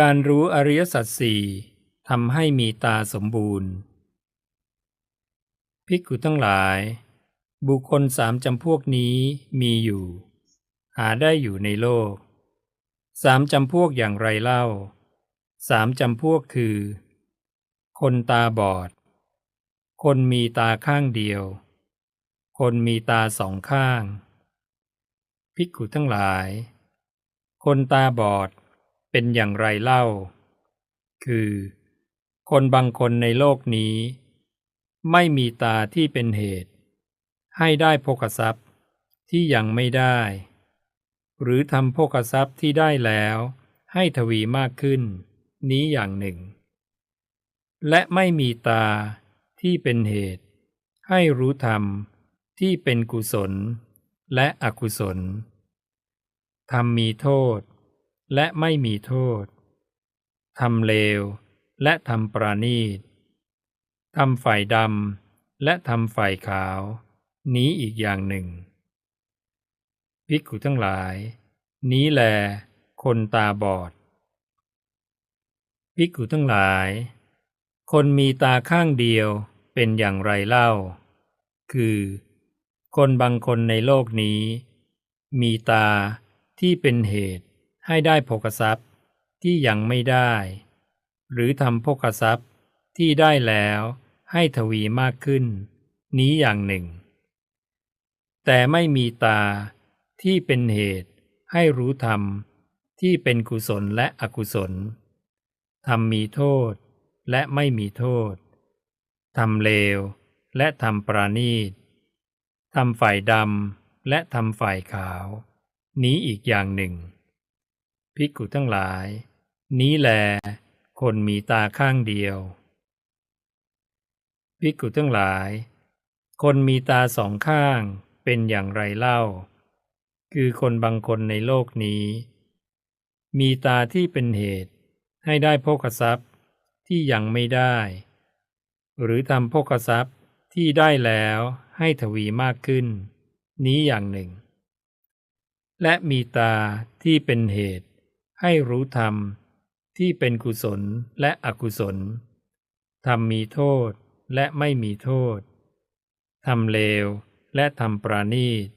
การรู้อริยสัจสี่ทำให้มีตาสมบูรณ์ ภิกขุทั้งหลาย บุคคลสามจำพวกนี้มีอยู่ หาได้อยู่ในโลก สามจำพวกอย่างไรเล่า สามจำพวกคือ คนตาบอด คนมีตาข้างเดียว คนมีตาสองข้าง ภิกขุทั้งหลาย คนตาบอด เป็นอย่างไรเล่า คือ คนบางคนในโลกนี้ ไม่มีตาที่เป็นเหตุ ให้ได้โภคทรัพย์ที่ยังไม่ได้ หรือทำโภคทรัพย์ที่ได้แล้ว ให้ทวีมากขึ้น นี้อย่างหนึ่ง และไม่มีตาที่เป็นเหตุ ให้รู้ธรรมที่เป็นกุศลและอกุศลธรรมมีโทษ และไม่มีโทษ ทำเลว และทำปราณีต ทำฝ่ายดำและทำฝ่ายขาว นี้อีกอย่างหนึ่ง ภิกขุทั้งหลาย นี้แลคนตาบอด ภิกขุทั้งหลาย คนมีตาข้างเดียวเป็นอย่างไรเล่า คือ คนบางคนในโลกนี้ มีตาที่เป็นเหตุ ให้ได้โภคทรัพย์ที่ยังไม่ได้ หรือทำโภคทรัพย์ที่ได้แล้วให้ทวีมากขึ้น นี้อย่างหนึ่ง แต่ไม่มีตาที่เป็นเหตุให้รู้ธรรมที่เป็นกุศลและอกุศลทำมีโทษและไม่มีโทษทำเลวและทำปราณีตทำฝ่ายดำและทำฝ่ายขาว นี้อีกอย่างหนึ่ง ภิกขุทั้งหลาย นี้แล คนมีตาข้างเดียว ภิกขุทั้งหลาย คนมีตาสองข้างเป็นอย่างไรเล่า คือคนบางคนในโลกนี้ มีตาที่เป็นเหตุให้ได้โภคทรัพย์ที่ยังไม่ได้ หรือทำโภคทรัพย์ที่ได้แล้วให้ทวีมากขึ้น นี้อย่างหนึ่ง และมีตาที่เป็นเหตุ ให้รู้ธรรมที่เป็นกุศลและอกุศลธรรมมีโทษและไม่มีโทษทำเลวและทำปราณีต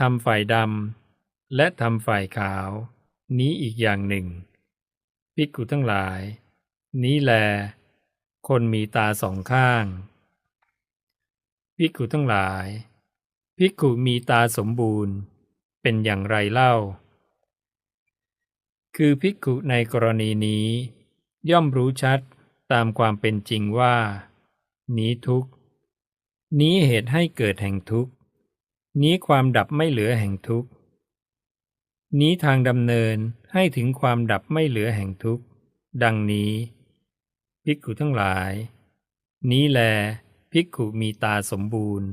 ทำฝ่ายดำและทำฝ่ายขาว นี้อีกอย่างหนึ่งภิกขุทั้งหลาย นี้แล คนมีตาสองข้างภิกขุทั้งหลายภิกขุมีตาสมบูรณ์ เป็นอย่างไรเล่า คือภิกขุในกรณีนี้ ย่อมรู้ชัดตามความเป็นจริงว่า นี้ทุกนี้เหตุให้เกิดแห่งทุกนี้ความดับไม่เหลือแห่งทุกนี้ทางดำเนินให้ถึงความดับไม่เหลือแห่งทุกดังนี้ภิกขุทั้งหลาย นี้แลภิกขุมีตาสมบูรณ์